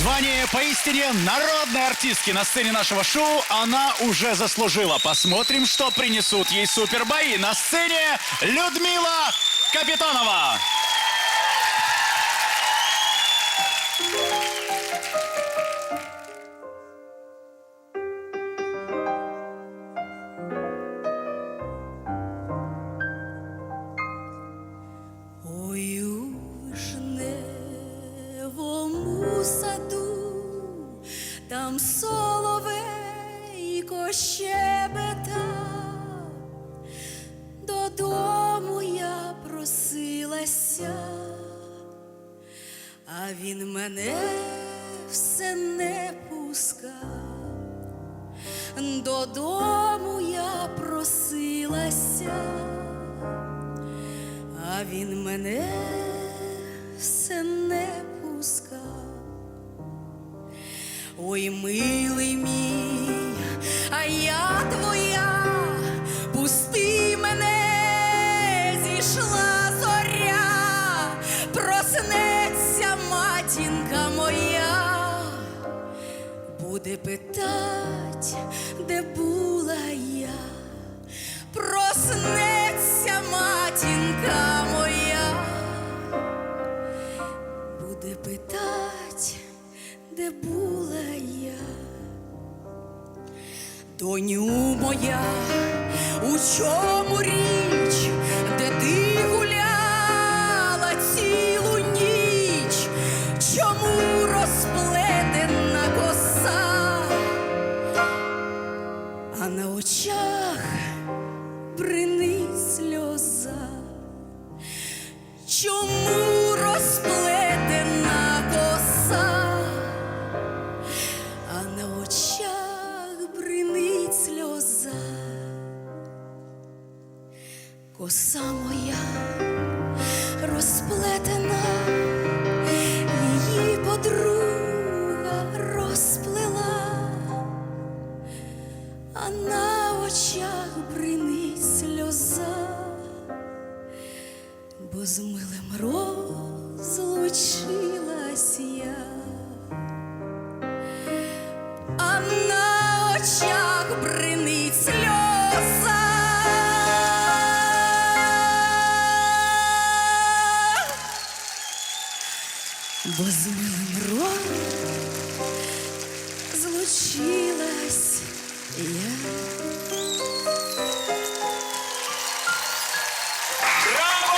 Звание поистине народной артистки на сцене нашего шоу она уже заслужила. Посмотрим, что принесут ей супербои. На сцене Людмила Капитонова. Там соловейко щебета, додому я просилася, а він мене все не пускав. Додому я просилася а він мене все не пускав. Ой, милий мій, а я твоя, пусти мене, зійшла зоря, проснеться матінка моя, буде питать, де була я Доню моя, у чому річ, де ти гуляла цілу ніч, чому розплетена коса? а на очах бринить сльоза. Чому Коса моя розплетена, її подруга розплела а на очах бринить сльоза, бо з милим розлучилась я, Бо з миром злучилась я. Браво!